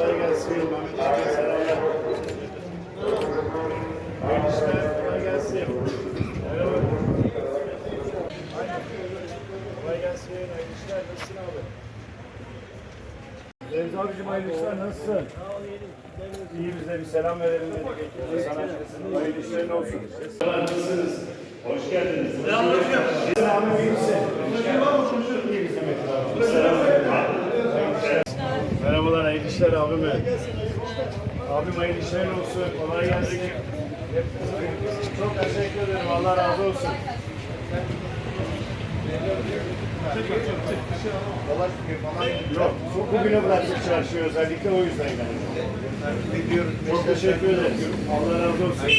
kolay gelsin. Hayırlı işler, kolay gelsin. Kolay gelsin, hayırlı işler. Nasılsın abi? Deniz abicim hayırlı işler, nasılsın? İyi bize bir selam verelim dedik. Sana hayırlı işlerin olsun. Nasılsınız? Hoş geldiniz. Selamünaleyküm. Selamünaleyküm. İyi misin? İyi bizim etrafımız. Selam verelim. Merhabalar, hayırlı işler abim benim. Abim hayırlı işler olsun, kolay gelsin. Çok teşekkür ederim, Allah razı olsun. Yok, bugüne bıraktık çarşıyı özellikle o yüzden geldim. Çok teşekkür ederim. Allah razı olsun.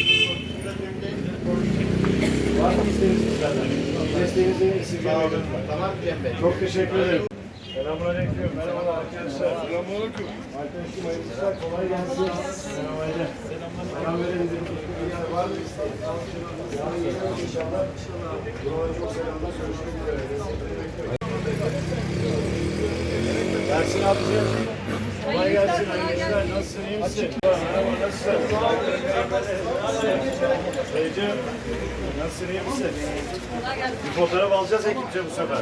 Var mı isteğiniz bizlerden? Desteğinizi esirgemeyin. Tamam Cem Bey. Çok teşekkür ederim. Selamünaleyküm. Merhabalar arkadaşlar. Selamünaleyküm. Arkadaşım hayırlı işler. Kolay gelsin. Merhaba Ece. Selam verelim dedik. Yani var mı isteğiniz? Yarın geliyoruz inşallah. Buralara çok selamlar. Görüşmek üzere. Gelsin abicim. Kolay gelsin. Hayırlı işler. Nasılsın? iyi misin? Merhaba. Nasılsın? Ece. Nasılsın? iyi misin? Bir fotoğraf alacağız ekipçe bu sefer.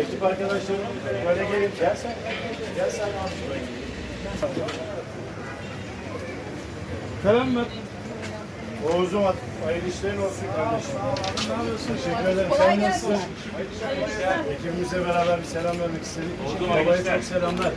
Ekip arkadaşlarım böyle gelin. Gel sen. Gel sen abi. Kalem ver. Oğuz'um at. Hayırlı işlerin olsun kardeşim. Teşekkür ederim. Sen nasılsın? Ekibimizle beraber bir selam vermek istedik. Babaya çok selamlar.